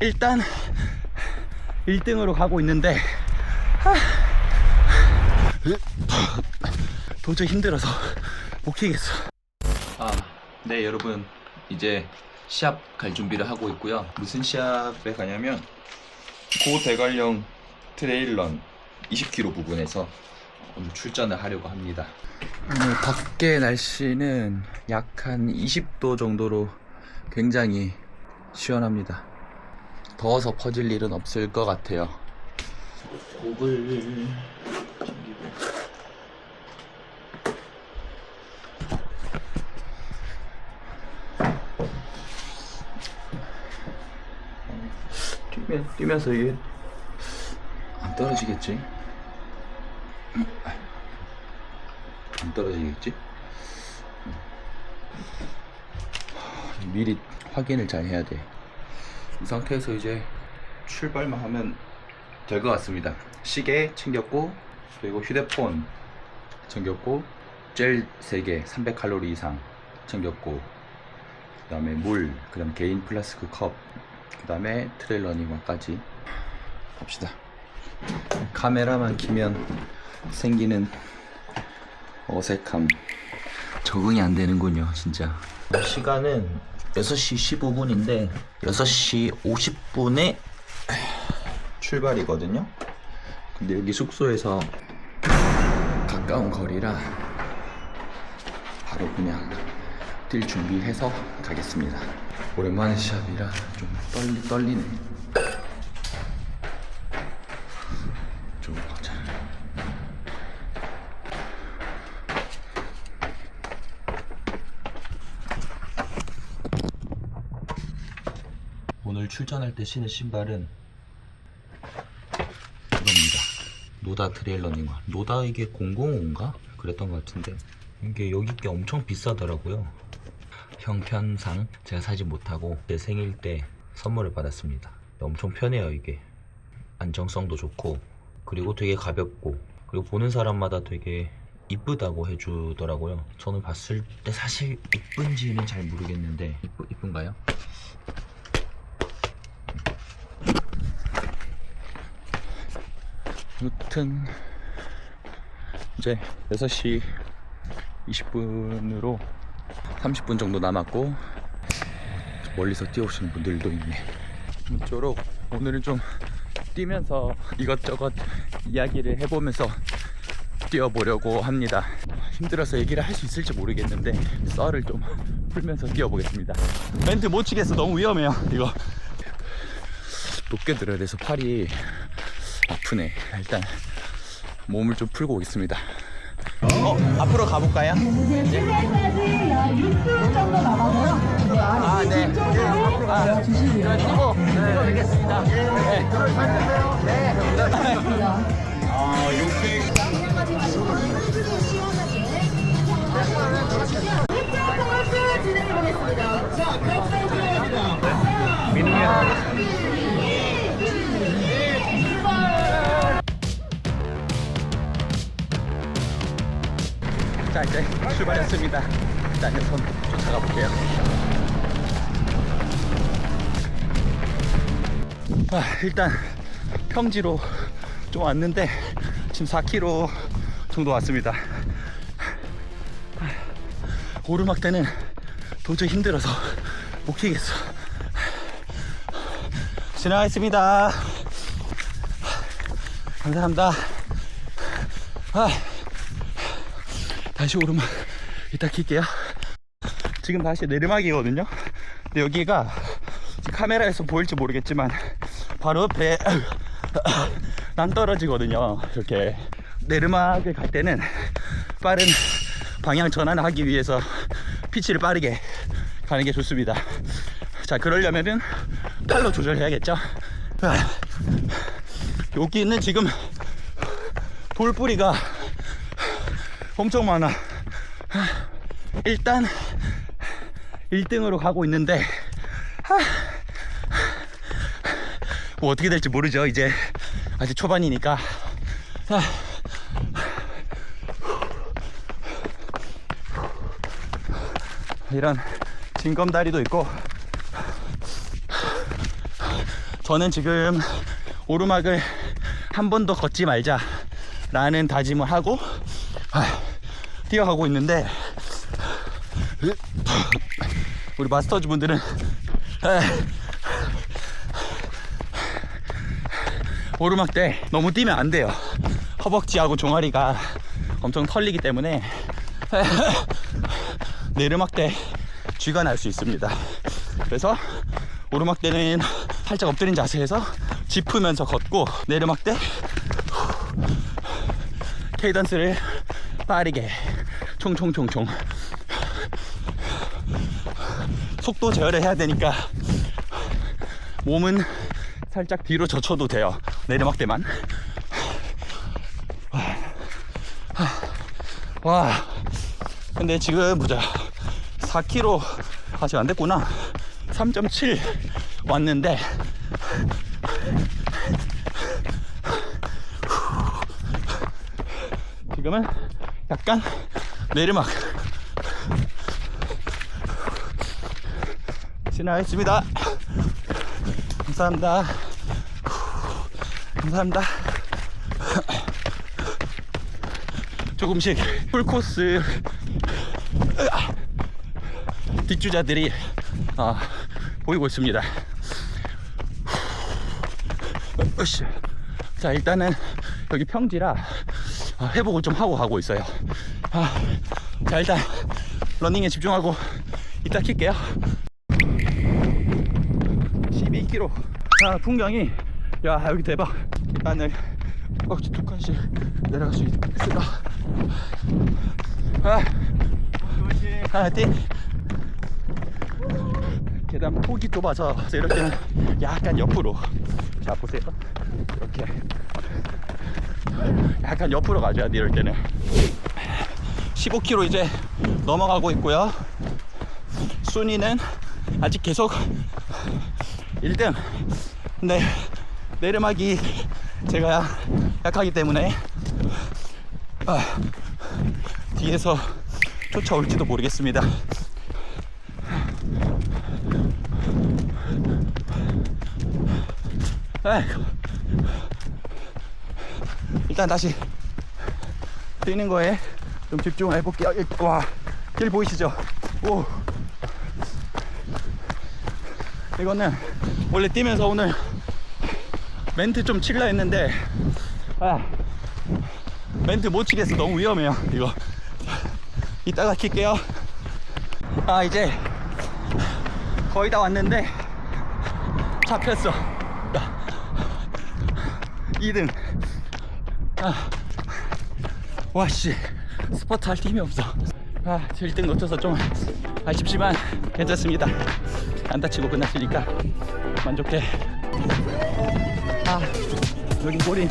일단 1등으로 가고 있는데 아, 도저히 힘들어서 못 키겠어. 아, 네 여러분 이제 시합 갈 준비를 하고 있고요. 무슨 시합에 가냐면 고대관령 트레일런 20km 부분에서 오늘 출전을 하려고 합니다. 오늘 밖에 날씨는 약 한 20도 정도로 굉장히 시원합니다. 더워서 퍼질 일은 없을 것 같아요. 곡을 챙기고 뛰면, 뛰면서 이게 안 떨어지겠지? 안 떨어지겠지? 미리 확인을 잘 해야 돼. 이 상태에서 이제 출발만 하면 될 것 같습니다. 시계 챙겼고, 그리고 휴대폰 챙겼고, 젤 3개, 300칼로리 이상 챙겼고, 그 다음에 물, 그 다음 개인 플라스크 컵, 그 다음에 트레일러닝화까지 갑시다. 카메라만 키면 생기는 어색함. 적응이 안 되는군요, 진짜. 시간은 6시 15분인데, 6시 50분에 출발이거든요. 근데 여기 숙소에서 가까운 거리라 바로 그냥 뛸 준비해서 가겠습니다. 오랜만에 시합이라 좀 떨리, 떨리네. 좀 보자. 오늘 출전할 때 신은 신발은 이겁니다. 노다 트레일 러닝화. 노다 이게 005인가? 그랬던 것 같은데 이게 여기 게 엄청 비싸더라고요. 형편상 제가 사지 못하고 제 생일 때 선물을 받았습니다. 엄청 편해요 이게. 안정성도 좋고 그리고 되게 가볍고 그리고 보는 사람마다 되게 이쁘다고 해주더라고요. 저는 봤을 때 사실 이쁜지는 잘 모르겠는데 이쁘, 이쁜가요? 아무튼 이제 6시 20분으로 30분 정도 남았고 멀리서 뛰어오시는 분들도 있네. 이쪽으로 오늘은 좀 뛰면서 이것저것 이야기를 해보면서 뛰어보려고 합니다. 힘들어서 얘기를 할 수 있을지 모르겠는데 썰을 좀 풀면서 뛰어보겠습니다. 멘트 못 치겠어. 너무 위험해요 이거. 높게 들어야 돼서 팔이 아프네. 일단 몸을 좀 풀고 오겠습니다. 어, 앞으로 가볼까요? 아, 네. 앞으로 가요. 주시고요. 뛰고, 뛰고 되겠습니다. 네. 아, 욕해. 자 이제 출발했습니다. 일단 우선 쫓아가 볼게요. 아, 일단 평지로 좀 왔는데 지금 4km 정도 왔습니다. 오르막 때는 도저히 힘들어서 못 키겠어. 지나가겠습니다. 감사합니다. 아. 다시 오르막 이따 킬게요. 지금 다시 내리막이거든요. 근데 여기가 카메라에서 보일지 모르겠지만 바로 옆에 난 떨어지거든요. 이렇게 내리막을 갈 때는 빠른 방향 전환을 하기 위해서 피치를 빠르게 가는 게 좋습니다. 자 그러려면은 팔로 조절해야겠죠? 여기는 지금 돌뿌리가 엄청 많아. 일단 1등으로 가고 있는데 뭐 어떻게 될지 모르죠. 이제 아직 초반이니까. 이런 징검다리도 있고 저는 지금 오르막을 한 번 더 걷지 말자 라는 다짐을 하고 아, 뛰어가고 있는데 우리 마스터즈 분들은 아, 오르막 때 너무 뛰면 안 돼요. 허벅지하고 종아리가 엄청 털리기 때문에 내리막 때 쥐가 날 수 있습니다. 그래서 오르막 때는 살짝 엎드린 자세에서 짚으면서 걷고 내리막 때 케이던스를 빠르게 총총총총 속도 제어를 해야 되니까 몸은 살짝 뒤로 젖혀도 돼요. 내리막 때만. 와. 근데 지금 보자. 4km 아직 안 됐구나. 3.7 왔는데 지금은 약간 내리막 지나겠습니다. 감사합니다. 감사합니다. 조금씩 풀코스 뒷주자들이 아, 보이고 있습니다. 자 일단은 여기 평지라 아, 회복을 좀 하고 가고 있어요. 아, 자 일단 러닝에 집중하고 이따 킬게요. 12km. 자 풍경이 야 여기 대박. 계단을 꽉두 칸씩 내려갈 수 있을까? 아, 하나 띵. 계단 폭이 좁아서 이럴 때는 약간 옆으로 자 보세요 이렇게 약간 옆으로 가줘야 돼 이럴 때는. 15km 이제 넘어가고 있고요. 순위는 아직 계속 1등. 근데 내리막이 제가 약하기 때문에 아, 뒤에서 쫓아올지도 모르겠습니다. 아이고. 일단 다시 뛰는 거에 좀 집중해 볼게요. 일- 와, 길 보이시죠? 오. 이거는 원래 뛰면서 오늘 멘트 좀 칠라 했는데 아, 멘트 못 치겠어. 너무 위험해요. 이거. 이따가 킬게요. 아, 이제 거의 다 왔는데 잡혔어. 2등. 아, 와, 씨. 스퍼트 할 힘이 없어. 아, 1등 놓쳐서 좀 아쉽지만 괜찮습니다. 안 다치고 끝났으니까 만족해. 아, 여기 꼬리.